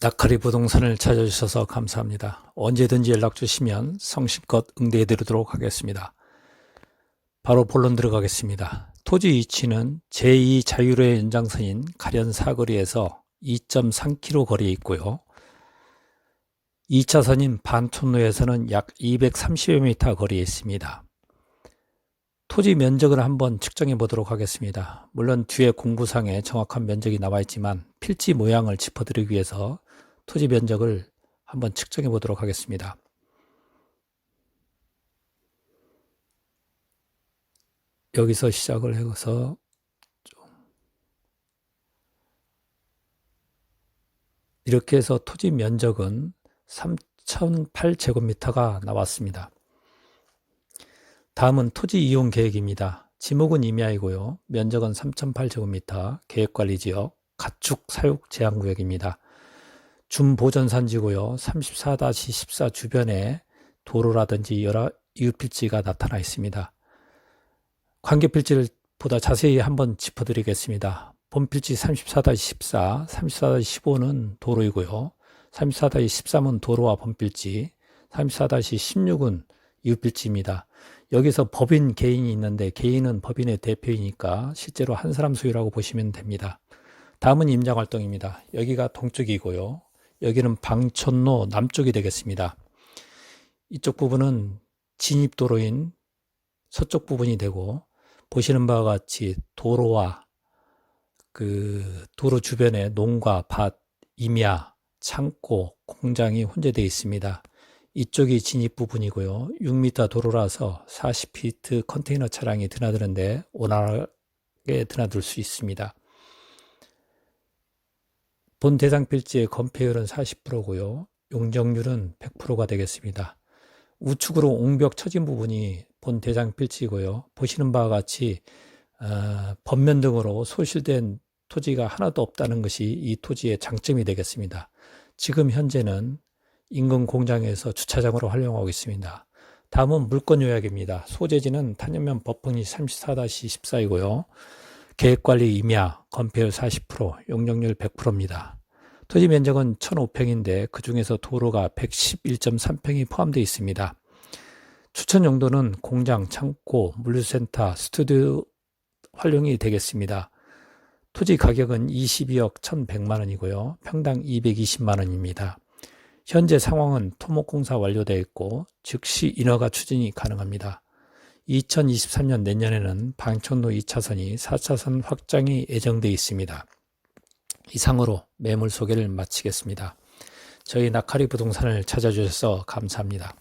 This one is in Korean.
나카리 부동산을 찾아주셔서 감사합니다. 언제든지 연락 주시면 성심껏 응대해 드리도록 하겠습니다. 바로 본론 들어가겠습니다. 토지 위치는 제2 자유로의 연장선인 가련 사거리에서 2.3km 거리에 있고요. 2차선인 반촌로에서는 약 230여 미터 거리에 있습니다. 토지 면적을 한번 측정해 보도록 하겠습니다. 물론 뒤에 공부상에 정확한 면적이 나와 있지만 필지 모양을 짚어드리기 위해서 토지 면적을 한번 측정해 보도록 하겠습니다. 여기서 시작을 해서 좀 이렇게 해서 토지 면적은 3,008제곱미터가 나왔습니다. 다음은 토지 이용 계획입니다. 지목은 임야이고요. 면적은 3,008제곱미터, 계획관리지역, 가축 사육 제한구역입니다. 준보전산지고요. 34-14 주변에 도로라든지 여러 이웃필지가 나타나 있습니다. 관계필지를 보다 자세히 한번 짚어드리겠습니다. 본필지 34-14, 34-15는 도로이고요. 34-13은 도로와 본필지, 34-16은 이웃필지입니다. 여기서 법인 개인이 있는데 개인은 법인의 대표이니까 실제로 한 사람 소유라고 보시면 됩니다. 다음은 임장 활동입니다. 여기가 동쪽이고요. 여기는 방촌로 남쪽이 되겠습니다. 이쪽 부분은 진입도로인 서쪽 부분이 되고 보시는 바와 같이 도로와 그 도로 주변에 농가, 밭, 임야, 창고, 공장이 혼재되어 있습니다. 이쪽이 진입 부분이고요. 6m 도로라서 40피트 컨테이너 차량이 드나드는데 원활하게 드나들 수 있습니다. 본 대상 필지의 건폐율은 40%고요. 용적률은 100%가 되겠습니다. 우측으로 옹벽 처진 부분이 본 대상 필지고요. 보시는 바와 같이 어, 번면 등으로 소실된 토지가 하나도 없다는 것이 이 토지의 장점이 되겠습니다. 지금 현재는 인근 공장에서 주차장으로 활용하고 있습니다. 다음은 물건 요약입니다. 소재지는 탄현면 버펑이 34-14이고요. 계획관리 임야, 건폐율 40%, 용적률 100%입니다. 토지 면적은 1,005평인데 그 중에서 도로가 111.3평이 포함되어 있습니다. 추천 용도는 공장, 창고, 물류센터, 스튜디오 활용이 되겠습니다. 토지 가격은 22억 1,100만 원이고요. 평당 220만 원입니다. 현재 상황은 토목공사 완료되어 있고 즉시 인허가 추진이 가능합니다. 2023년 내년에는 방촌로 2차선이 4차선 확장이 예정되어 있습니다. 이상으로 매물 소개를 마치겠습니다. 저희 나카리 부동산을 찾아주셔서 감사합니다.